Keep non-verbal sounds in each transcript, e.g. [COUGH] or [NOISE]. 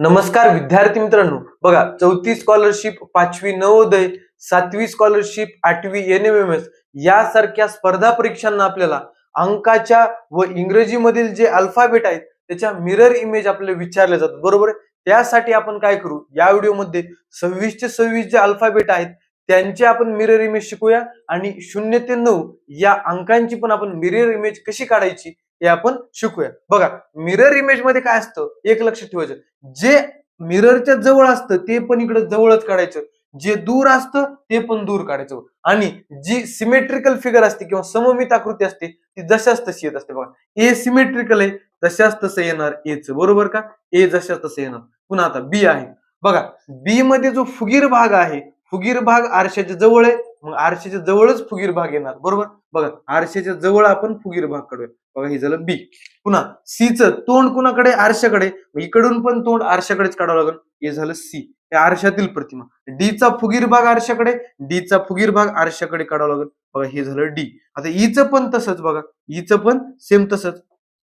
नमस्कार विद्यार्थी मित्रांनो. बघा चौथी स्कॉलरशिप पाचवी नवोदय सातवी स्कॉलरशिप आठवी एन एम एम एस यासारख्या स्पर्धा परीक्षांना आपल्याला अंकाच्या व इंग्रजीमधील जे अल्फाबेट आहेत त्याच्या मिरर इमेज आपल्याला विचारले जातात. बरोबर? आहे? त्यासाठी आपण काय करू? या व्हिडिओमध्ये सव्वीसचे सव्वीस जे अल्फाबेट आहेत त्यांचे आपण मिरर इमेज शिकूया आणि शून्य ते नऊ या अंकांची पण आपण मिरर इमेज कशी काढायची हे आपण शिकूया. बघा मिरर इमेजमध्ये काय असतं? एक लक्षात ठेवायचं. जे मिररच्या जवळ असतं ते पण इकडे जवळच काढायचं. जे दूर असतं ते पण दूर काढायचं. आणि जी सिमेट्रिकल फिगर असते किंवा सममित आकृती असते ती जशाच तशी येत असते. बघा ए सिमेट्रिकल आहे जशाच तसं येणार एच बरोबर का? ए जशाच तसं येणार. पुन्हा आता बी आहे. बघा बी मध्ये जो फुगीर भाग आहे फुगीर भाग आरशाच्या जवळ आहे मग आरशेच्या जवळच फुगीर भाग येणार बरोबर? बघा आरशेच्या जवळ आपण फुगीर भाग काढूया. बघा हे झालं बी पुन्हा सी च तोंड कुणाकडे? आरशाकडे. मग इकडून पण तोंड आरशाकडेच काढावं लागेल. हे झालं सी हे आरशातील प्रतिमा. डी चा फुगीर भाग आरशाकडे डी चा फुगीर भाग आरशाकडे काढावं लागेल. बघा हे झालं डी आता e ईचं च पण तसंच बघा. E ईचं च पण सेम तसंच.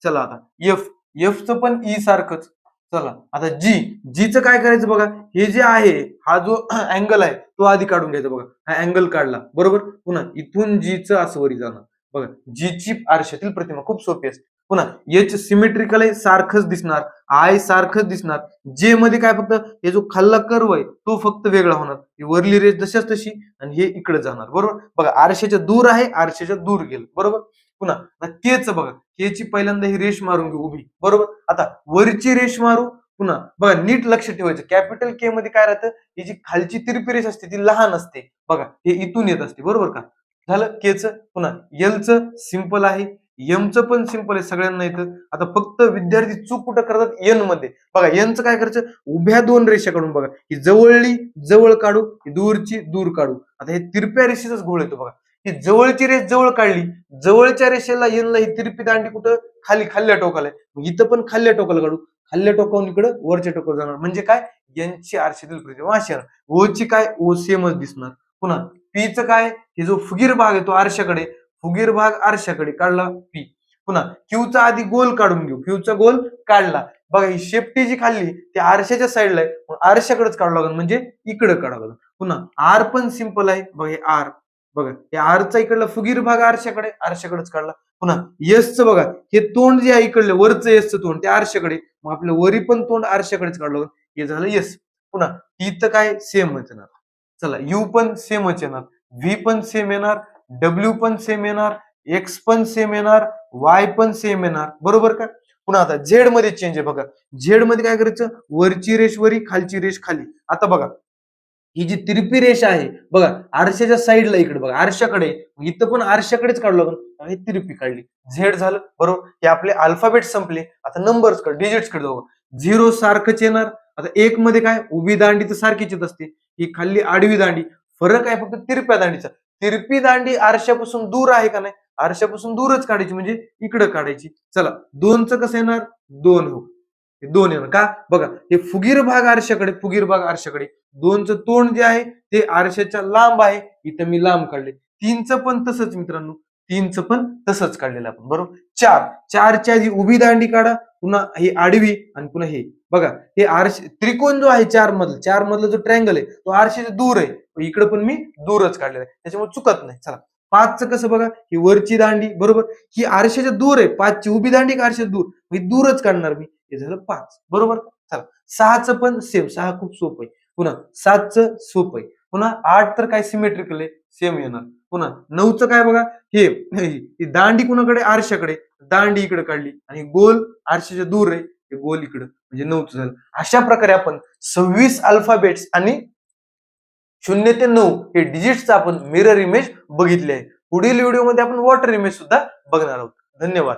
चला आता एफ एफ च पण ई सारखंच. चला आता जी जी च काय करायचं बघा? हे जे आहे हा जो [CLEARS THROAT] अँगल आहे तो आधी काढून घ्यायचा बघा. हा अँगल काढला. बरोबर? पुन्हा इथून जी च असं वरी जाणार बघा जी ची आरशातील प्रतिमा खूप सोपी असते. पुन्हा एच सिमेट्रिकल आहे सारखंच दिसणार. आय सारखंच दिसणार. जे मध्ये काय फक्त हे जो खाल्ला कर्व आहे तो फक्त वेगळा होणार. वरली रेस जशाच तशी आणि हे इकडे जाणार. बरोबर? बघा आरशाच्या दूर आहे आरशाच्या दूर गेलं. बरोबर? पुन्हा केच बघा केची पहिल्यांदा ही रेष मारून घेऊ उभी. बरोबर? आता वरची रेष मारू पुन्हा बघा नीट लक्ष ठेवायचं. कॅपिटल के मध्ये काय राहतं? ही जी खालची तिरपी रेष असते ती लहान असते. बघा हे इथून येत असते. बरोबर का? झालं केच पुन्हा एलचं सिंपल आहे. यमचं पण सिंपल आहे सगळ्यांना येतं. आता फक्त विद्यार्थी चूक कुठं करतात? एनमध्ये. बघा एनचं काय करायचं? उभ्या दोन रेषा काढून बघा. ही जवळली जवळ काढू ही दूरची दूर काढू. आता हे तिरप्या रेषेचाच घोळ येतो बघा. ही जवळची रेष जवळ काढली. जवळच्या रेषेला येणला ही तिरपी दांडी कुठं? खाली खाल्ल्या टोकाला आहे. मग इथं पण खाल्ल्या टोकाला काढू. खाल्ल्या टोकावून इकडं वरच्या टोकावर जाणार. म्हणजे काय? यांची आरशेतील प्रतिमा अशी ओ ओची काय? ओ सेमच दिसणार. पुन्हा पीचं काय? हे जो फुगीर भाग आहे तो आरशाकडे. फुगीर भाग आरशाकडे. काढला पी. पुन्हा क्यूचा आधी गोल काढून घेऊ. क्यूचा गोल काढला. बघा ही शेपटी जी खाल्ली ती आरशाच्या साईडला आहे. आरशाकडेच काढावं लागेल. म्हणजे इकडे काढावं लागेल. पुन्हा आर पण सिंपल आहे. बघा आर. बघा हे आरचा इकडला फुगीर भाग आरशाकडे आरशाकडेच काढला. पुन्हा यसचं बघा हे तोंड जे आहे इकडलं वरचं यसचं तोंड ते आरशाकडे मग आपलं वरी पण तोंड आरशाकडेच काढलं हे झालं यस पुन्हा इथं काय सेमच येणार. चला यू पण सेमच येणार व्ही पण सेम येणार डब्ल्यू पण सेम येणार एक्स पण सेम येणार वाय पण सेम येणार. बरोबर का? पुन्हा आता झेडमध्ये चेंज आहे बघा. झेडमध्ये काय करायचं? वरची रेष वरी खालची रेष खाली. आता बघा ही जी तिरपी रेष आहे बघा आरशाच्या साईडला इकडे बघा आरशाकडे इथं पण आरशाकडेच काढलं लागून हे तिरपी काढली. झेड झालं बरोबर? हे आपले अल्फाबेट संपले. आता नंबर्सकडे डिजिट्सकडे जाऊ झिरो सारखंच येणार. आता एक मध्ये काय? उभी दांडी तर सारखीच येत असते. ही खाल्ली आडवी दांडी. फरक आहे फक्त तिरप्या दांडीचा. तिरपी दांडी आरशापासून दूर आहे का नाही? आरशापासून दूरच काढायची म्हणजे इकडं काढायची. चला दोनचं कसं येणार? दोन हो हे दोन येणार. का? बघा हे फुगीर भाग आरशाकडे फुगीर भाग आरशाकडे. दोनचं तोंड जे आहे ते आरशाच्या लांब आहे. इथं मी लांब काढले. तीनचं पण तसंच मित्रांनो. तीनचं पण तसंच काढलेलं आपण बरोबर? चार. चारच्या आधी उभी दांडी काढा पुन्हा ही आडवी आणि पुन्हा हे. बघा हे आरश त्रिकोण जो आहे चार मधलं चार मधला जो ट्रँगल आहे तो आरशेचा दूर आहे. इकडे पण मी दूरच काढलेला आहे. त्याच्यामुळे चुकत नाही. चला. पाचचं कसं बघा? ही वरची दांडी बरोबर? ही आरशेच्या दूर आहे. पाचची उभी दांडी का आरशे दूर? दूरच काढणार मी. हे झालं पाच. बरोबर? चला. सहाचं पण सेम सहा खूप सोपं आहे. पुन्हा सातचं सोपं आहे. पुन्हा आठ तर काय सिमेट्रिकल आहे? सेम येणार. पुन्हा नऊचं काय बघा? हे दांडी कुणाकडे? आरशाकडे. दांडी इकडे काढली. आणि गोल आरशाच्या दूर आहे. हे गोल इकडं. म्हणजे नऊचं झालं. अशा प्रकारे आपण सव्वीस अल्फाबेट्स आणि शून्य ते नऊ हे डिजिट्सचा आपण मिरर इमेज बघितले आहे. पुढील व्हिडिओमध्ये आपण वॉटर इमेज सुद्धा बघणार आहोत. धन्यवाद.